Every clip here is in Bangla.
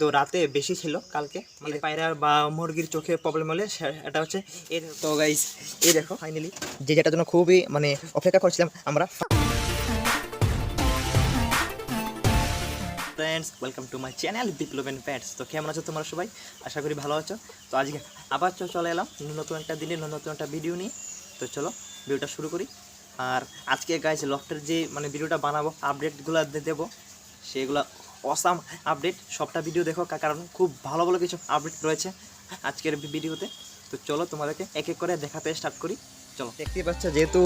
কিন্তু রাতে বেশি ছিল কালকে। মানে পায়রার বা মুরগির চোখে প্রবলেম হলে এটা হচ্ছে এর তো গাইস এই দেখো ফাইনালি যে যেটার জন্য খুবই মানে অপেক্ষা করছিলাম আমরা। Friends welcome to my channel Biplab and pets তো কেমন আছো তোমরা সবাই? আশা করি ভালো আছো। তো আজকে আবার চলে এলাম নতুন একটা দিনে নতুন একটা ভিডিও নিয়ে। তো চলো ভিডিওটা শুরু করি। আর আজকে গাইজ লফটের যে মানে ভিডিওটা বানাবো আপডেটগুলো দেবো সেগুলো অসাম আপডেট সবটা ভিডিও দেখো কারণ খুব ভালো ভালো কিছু আপডেট রয়েছে আজকের ভিডিওতে তো চলো তোমাদেরকে এক এক করে দেখাতে স্টার্ট করি। চলো। দেখতেই পাচ্ছ, যেহেতু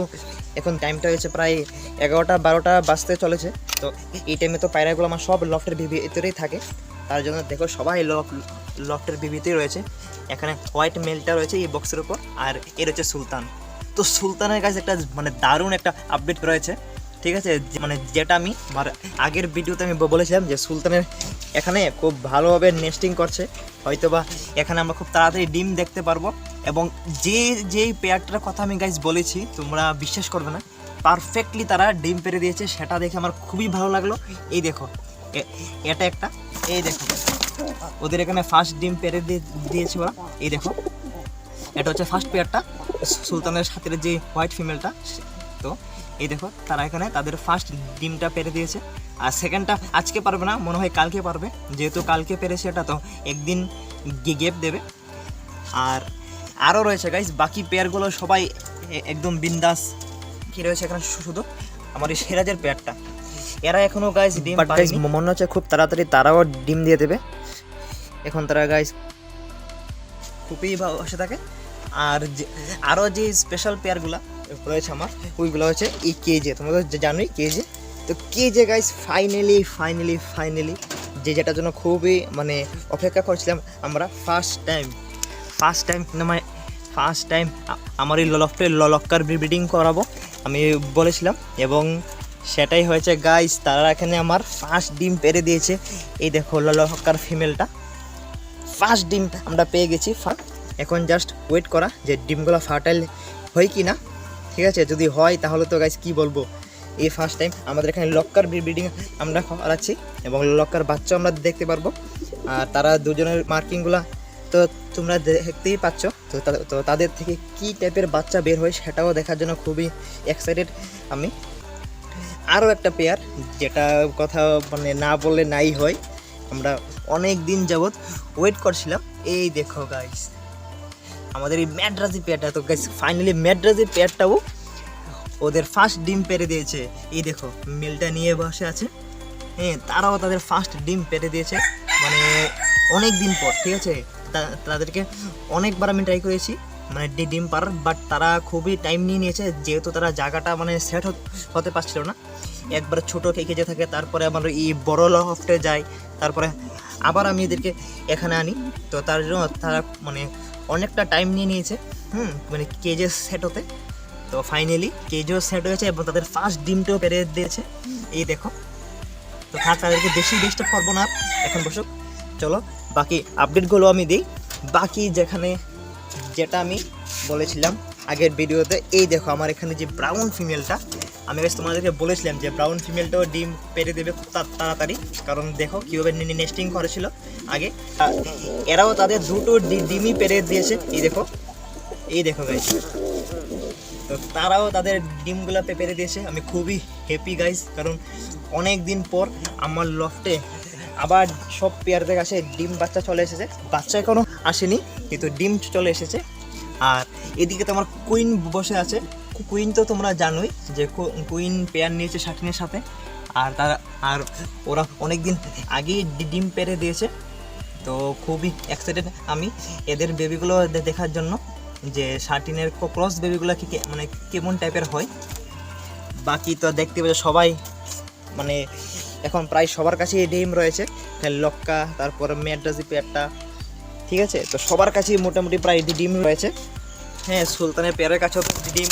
এখন টাইমটা হয়েছে প্রায় এগারোটা, বারোটা বাজতে চলেছে, তো এই টাইমে তো পায়রাগুলো আমার সব লফটের ভিতরেই থাকে। তার জন্য দেখো, সবাই লফ লফটের ভিভিতেই রয়েছে। এখানে হোয়াইট মেলটা রয়েছে এই বক্সের উপর, আর এর হচ্ছে সুলতান। তো সুলতানের কাছে একটা মানে দারুণ একটা আপডেট রয়েছে। ঠিক আছে? মানে যেটা আমি আমার আগের ভিডিওতে আমি বলেছিলাম যে সুলতানের এখানে খুব ভালোভাবে নেস্টিং করছে। হয়তোবা এখানে আমরা খুব তাড়াতাড়ি ডিম দেখতে পারব। এবং যে, যেই পেয়ারটার কথা আমি গাইজ বলেছি, তোমরা বিশ্বাস করবে না পারফেক্টলি তারা ডিম পেরে দিয়েছে। সেটা দেখে আমার খুবই ভালো লাগল। এই দেখো এটা একটা, এই দেখো। ওদের এখানে ফার্স্ট ডিম পেরে দিয়ে- দিয়েছে ওরা। এই দেখো, এটা হচ্ছে ফার্স্ট পেয়ারটা। সুলতানের সাথে যে হোয়াইট ফিমেলটা তো এই দেখো তারা এখানে তাদের ফার্স্ট ডিমটা পেরে দিয়েছে। আর সেকেন্ডটা আজকে পারবে না মনে হয় কালকে পারবে। যেহেতু কালকে পেরেছে এটা তো একদিন গেপ দেবে। আর আরও রয়েছে গাইজ বাকি পেয়ারগুলো সবাই একদম বিন্দাস। কি রয়েছে এখানে শুধু? আমার এই সেরাজের পেয়ারটা এরা এখনও গাইজ ডিম মনে হচ্ছে খুব তাড়াতাড়ি তারাও ডিম দিয়ে দেবে। এখন তারা গাইজ খুবই বসে থাকে আর যে আরও যে স্পেশাল পেয়ারগুলো রয়েছে আমার, ওইগুলো হচ্ছে এই কেজে। তোমরা তো জানোই কেজে। তো কেজে গাইজ ফাইনালি ফাইনালি ফাইনালি যে যেটার জন্য খুবই মানে অপেক্ষা করছিলাম আমরা ফার্স্ট টাইম ফার্স্ট টাইম মানে ফার্স্ট টাইম আমার এই লফটে লক্কার ব্রিডিং করাবো, আমি বলেছিলাম। এবং সেটাই হয়েছে গাইজ তারা এখানে আমার ফার্স্ট ডিম পেরে দিয়েছে। এই দেখো লক্কার ফিমেলটা ফার্স্ট ডিম আমরা পেয়ে গেছি এখন জাস্ট ওয়েট করা যে ডিমগুলো ফার্টাইল হয় কি না ঠিক আছে? যদি হয়, তাহলে তো গাইজ কি বলব? এই ফার্স্ট টাইম আমাদের এখানে লক্কার ব্রিডিং আমরা করাচ্ছি এবং লক্কার বাচ্চা আমরা দেখতে পারব। আর তারা দুজনের মার্কিংগুলো তো তোমরা দেখতেই পাচ্ছ। তো তো তাদের থেকে কি টাইপের বাচ্চা বের হয় সেটাও দেখার জন্য খুবই এক্সাইটেড আমি। আরও একটা পেয়ার যেটা কথা মানে না বললে নাই হয়। আমরা অনেক দিন যাবৎ ওয়েট করছিলাম। এই দেখো গাইস আমাদের এই ম্যাড্রাজি পেয়ারটা, তো গাইস ফাইনালি ম্যাড্রাজি পেয়ারটাও ওদের ফার্স্ট ডিম পেরে দিয়েছে। এই দেখো, মিলটা নিয়ে বসে আছে। হ্যাঁ তারাও তাদের ফার্স্ট ডিম পেরে দিয়েছে। মানে অনেক দিন পর, ঠিক আছে? তাদেরকে অনেকবার আমি ট্রাই করেছি মানে ডিম পারার বাট তারা খুবই টাইম নিয়ে নিয়েছে, যেহেতু তারা জায়গাটা মানে সেট হতে পারছিল না। একবার ছোটো যে থাকে, তারপরে আমার এই বড় লফটে যায়, তারপরে আবার আমি এদেরকে এখানে আনি। তো তার জন্য তারা মানে অনেকটা টাইম নিয়ে নিয়েছে, হুম মানে কেজে সেট হতে তো ফাইনালি কেজও সেট হয়েছে এবং তাদের ফার্স্ট ডিমটাও পেরে দিয়েছে। এই দেখো। তো থাক তাদেরকে বেশি ডিস্টার্ব করব না। এখন বসুক চলো, বাকি আপডেটগুলো আমি দিই। বাকি যেখানে, যেটা আমি বলেছিলাম আগের ভিডিওতে, এই দেখো আমার এখানে যে ব্রাউন ফিমেলটা আমি বেশ তোমাদেরকে বলেছিলাম যে ব্রাউন ফিমেলটাও ডিম পেরে দেবে খুব তাড়াতাড়ি। কারণ দেখো কীভাবে নেস্টিং করেছিল। আগে। এরাও তাদের দুটো ডিমই পেরে দিয়েছে। এই দেখো। এই দেখো গাইস তো তারাও তাদের ডিমগুলো পেরে দিয়েছে। আমি খুবই হ্যাপি গাইস কারণ অনেক দিন পর আমার লফটে আবার সব পেয়ারদের কাছে ডিম বাচ্চা চলে এসেছে। বাচ্চা এখনও আসেনি, কিন্তু ডিম চলে এসেছে। আর এদিকে তো আমার কুইন বসে আছে। কুইন তো তোমরা জানোই যে কুইন পেয়ার নিয়েছে শাটিনের সাথে। আর তারা আর ওরা অনেক দিন আগেই ডিম পেরে দিয়েছে। তো খুবই এক্সাইটেড আমি এদের বেবিগুলো দেখার জন্য যে শার্টিনের ক্রস বেবিগুলো কি মানে কেমন টাইপের হয়। বাকি তো দেখতে পাচ্ছ সবাই মানে এখন প্রায় সবার কাছেই ডিম রয়েছে। লক্কা, তারপর ম্যাড্রাজি পেয়ারটা, ঠিক আছে? তো সবার কাছেই মোটামুটি প্রায় ডিম রয়েছে। হ্যাঁ সুলতানের পেয়ারের কাছেও ডিম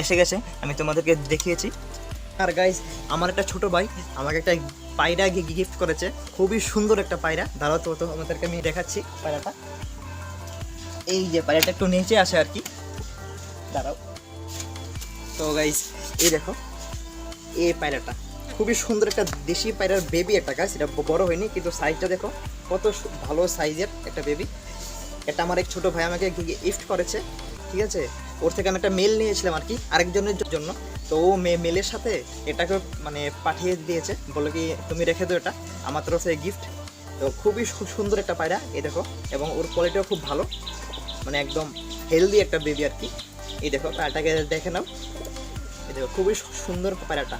এসে গেছে। আমি তোমাদেরকে দেখিয়েছি। আর গাইজ আমার একটা ছোট ভাই, আমাকে একটা পায়রা গিফট করেছে। খুবই সুন্দর একটা পায়রা। দাঁড়াও তো আমাদেরকে আমি দেখাচ্ছি পায়রাটা। এই যে পায়রাটা একটু নিচে আসে আর কি। দাঁড়াও। তো গাইস এই দেখো, এই পায়রাটা। খুবই সুন্দর একটা দেশি পায়রার বেবি একটা গাছ এটা বড় হয়নি, কিন্তু সাইজটা দেখো, কত ভালো সাইজের একটা বেবি এটা আমার এক ছোট ভাই আমাকে গিফট করেছে, ঠিক আছে? ওর থেকে আমি একটা মেল নিয়েছিলাম আর কি, আরেকজনের জন্য। তো ও মে- মেলের সাথে এটাকে মানে পাঠিয়ে দিয়েছে। বলে কি, তুমি রেখে দাও এটা, আমার তরফে গিফট তো খুবই সুন্দর একটা পায়রা, এই দেখো। এবং ওর কোয়ালিটিও খুব ভালো। মানে একদম হেলদি একটা বেবি আর কি। এই দেখো, পায়রাটাকে দেখে নাও। এই দেখো, খুবই সুন্দর পায়রাটা।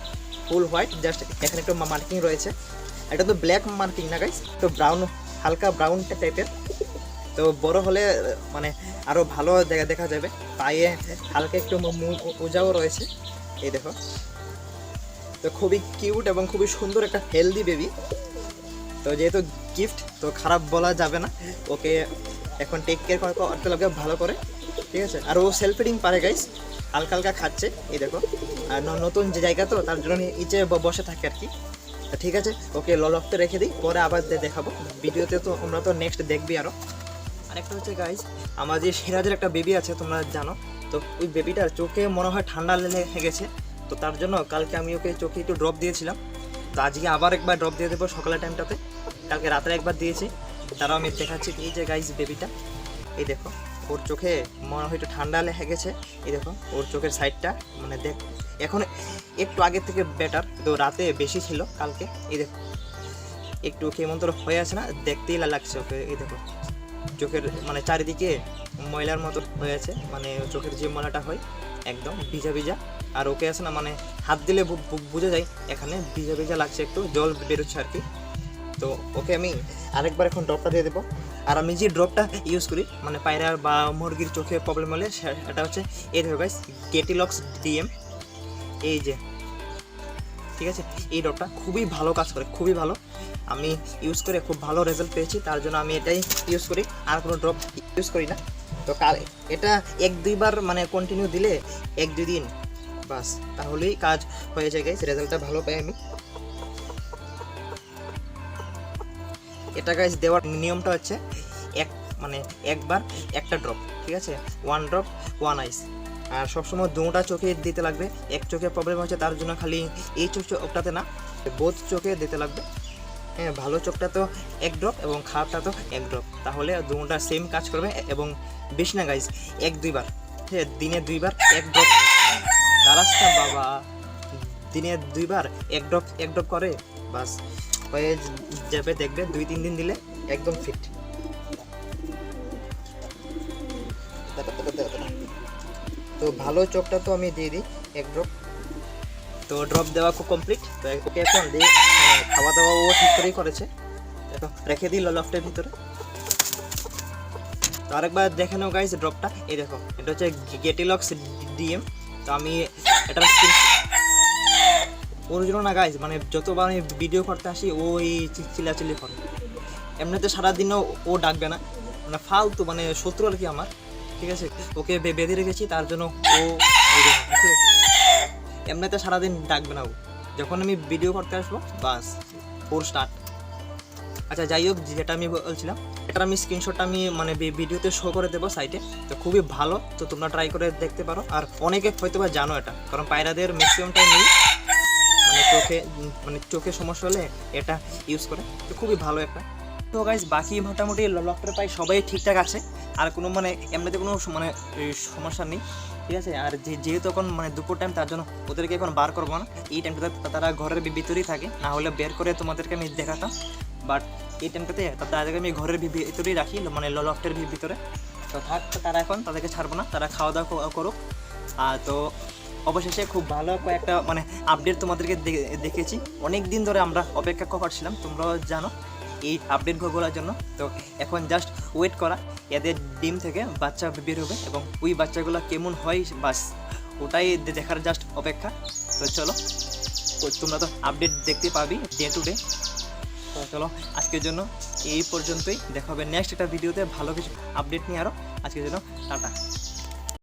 ফুল হোয়াইট, জাস্ট এখানে একটু মার্কিং রয়েছে। এটা তো ব্ল্যাক মার্কিং না গাইস তো ব্রাউন, হালকা ব্রাউন টাইপের। তো বড় হলে মানে আরও ভালো দেখা দেখা যাবে। পায়ে হালকা একটু মু- মু- উজাও রয়েছে। এই দেখো। তো খুবই কিউট এবং খুবই সুন্দর একটা হেলদি বেবি তো যেহেতু গিফট তো খারাপ বলা যাবে না। ওকে এখন টেক কেয়ার করতে লাগবে ভালো করে। ঠিক আছে? আর ও সেলফ ফিডিং পারে গাইস হালকা হালকা খাচ্ছে। এই দেখো। আর নতুন যে জায়গা তো, তার জন্য ব- বসে থাকে আর কি। ঠিক আছে? ওকে ললকতে রেখে দিই। পরে আবার দেখাবো। ভিডিওতে তো আমরা তো নেক্সট দেখবি আরও আরেকটা হচ্ছে গাইজ আমার যে সিরাজের একটা বেবি আছে, তোমরা জানো। তো ওই বেবিটার চোখে মনে হয় ঠান্ডা লেগে গেছে তো তার জন্য কালকে আমি ওকে চোখে একটু ড্রপ দিয়েছিলাম। তো আজকে আবার একবার ড্রপ দিয়ে দেবো সকালের টাইমটাতে কালকে রাত্রে একবার দিয়েছি। তারাও আমি দেখাচ্ছি এই যে গাইজ বেবিটা এই দেখো, ওর চোখে মনে হয় একটু ঠান্ডা লেগে গেছে এই দেখো, ওর চোখের সাইডটা মানে দেখ, এখন একটু আগের থেকে বেটার তো রাতে বেশি ছিল কালকে। এই দেখো, একটু কেমন তোর হয়ে আছে না? দেখতেই লাগছে ওকে, এই দেখো। চোখের মানে চারিদিকে ময়লার মতো হয়ে আছে মানে চোখের যে ময়লাটা হয়, একদম ভিজা ভিজা। আর ওকে আছে না মানে হাত দিলে বোঝা যায়, এখানে ভিজা ভিজা লাগছে একটু, জল বেরোচ্ছে আর কি। তো ওকে আমি আরেকবার এখন ড্রপটা দিয়ে দেবো। আর আমি যে ড্রপটা ইউজ করি মানে পায়রার বা মুরগির চোখে প্রবলেম হলে সেটা হচ্ছে, এই দেখো গাইস গেটিলক্স ডিএম এই যে ঠিক আছে? এই ড্রপটা খুবই ভালো কাজ করে, খুবই ভালো। আমি ইউজ করে খুব ভালো রেজাল্ট পেয়েছি, তার জন্য আমি এটাই ইউজ করি, আর কোনো ড্রপ ইউজ করি না। তো কাল এটা এক দুইবার মানে কন্টিনিউ দিলে এক দুই দিন, বাস। তাহলেই কাজ হয়ে যায় গাইস রেজাল্টটা ভালো পাই আমি। এটা গাইস দেওয়ার নিয়মটা হচ্ছে এক মানে একবার একটা ড্রপ ঠিক আছে? ওয়ান ড্রপ ওয়ান আইস আর সবসময় দুটা চোখে দিতে লাগবে। এক চোখে প্রবলেম হচ্ছে, তার জন্য খালি এই চোখ চোখটাতে না বোধ চোখে দিতে লাগবে। হ্যাঁ ভালো চোখটা তো এক ড্রপ এবং খারাপটা তো এক ড্রপ তাহলে দুটা সেম কাজ করবে এবং বেশি না গাইস এক দুইবার। হ্যাঁ দিনে দুইবার এক ড্রপ রাস্তা বাবা, দিনে দুইবার এক ড্রপ এক ড্রপ করে, বাস। হয়ে যাবে, দেখবে দুই তিন দিন দিলে একদম ফিট তো ভালো চোখটা তো আমি দিয়ে দিই, এক ড্রপ তো ড্রপ দেওয়া খুব কমপ্লিট তো ওকে এখন দিই খাওয়া দাওয়া ও ঠিক করেই করেছে। দেখো রেখে দিই লফটের ভিতরে। তো আরেকবার দেখে নাও গাইস ড্রপটা এই দেখো, এটা হচ্ছে গেটিলক্স ডিএম তো আমি এটা ওর জন্য না গাইস মানে যতবার আমি ভিডিও করতে আসি, ও এই চি- চিল্লাচিল্লি করে। এমনিতে সারাদিনও ও ডাকবে না। মানে ফালতু মানে শত্রু আর কি আমার। ঠিক আছে? ওকে বেঁধে রেখেছি, তার জন্য ও এমনিতে সারাদিন ডাকবে না ও। যখন আমি ভিডিও করতে আসব, বাস, ওর স্টার্ট আচ্ছা যাই হোক, যেটা আমি বলছিলাম এটা আমি স্ক্রিনশটটা আমি মানে ভিডিওতে শো করে দেবো সাইটে তো খুবই ভালো, তো তোমরা ট্রাই করে দেখতে পারো। আর অনেকে হয়তো বা জানো এটা, কারণ পায়রাদের ম্যাক্সিমামটাই নেই মানে চোখে মানে চোখে সমস্যা হলে এটা ইউজ করে। তো খুবই ভালো একটা। তো গাইজ বাকি মোটামুটি লকটার পাই সবাই ঠিকঠাক আছে। আর কোনো মানে এমনিতে কোনো মানে সমস্যা নেই, ঠিক আছে? আর যে, যেহেতু এখন মানে দুপুর টাইম তার জন্য ওদেরকে এখন বার করব না। এই টাইমটাতে তারা ঘরের ভিতরেই থাকে, না হলে বের করে তোমাদেরকে আমি দেখাতাম। বাট এই টাইমটাতে তাদেরকে আমি ঘরের ভিতরেই রাখি মানে লফটের ভিতরে। তো থাক, তারা এখন তাদেরকে ছাড়বো না, তারা খাওয়া দাওয়া করুক। আর তো অবশেষে খুব ভালো কয়েকটা মানে আপডেট তোমাদেরকে দেখেছি। অনেক দিন ধরে আমরা অপেক্ষা করছিলাম, তোমরাও জানো। এই আপডেটগুলোর জন্য। তো এখন জাস্ট ওয়েট করা, এদের ডিম থেকে বাচ্চা বের হবে এবং ওই বাচ্চাগুলো কেমন হয় বাস, ওটাই দেখার জাস্ট অপেক্ষা। তো চলো তোমরা তো আপডেট দেখতে পাবি ডে টু ডে তো চলো, আজকের জন্য এই পর্যন্তই। দেখা হবে নেক্সট একটা ভিডিওতে ভালো কিছু আপডেট নিয়ে আরও আজকের জন্য টাটা।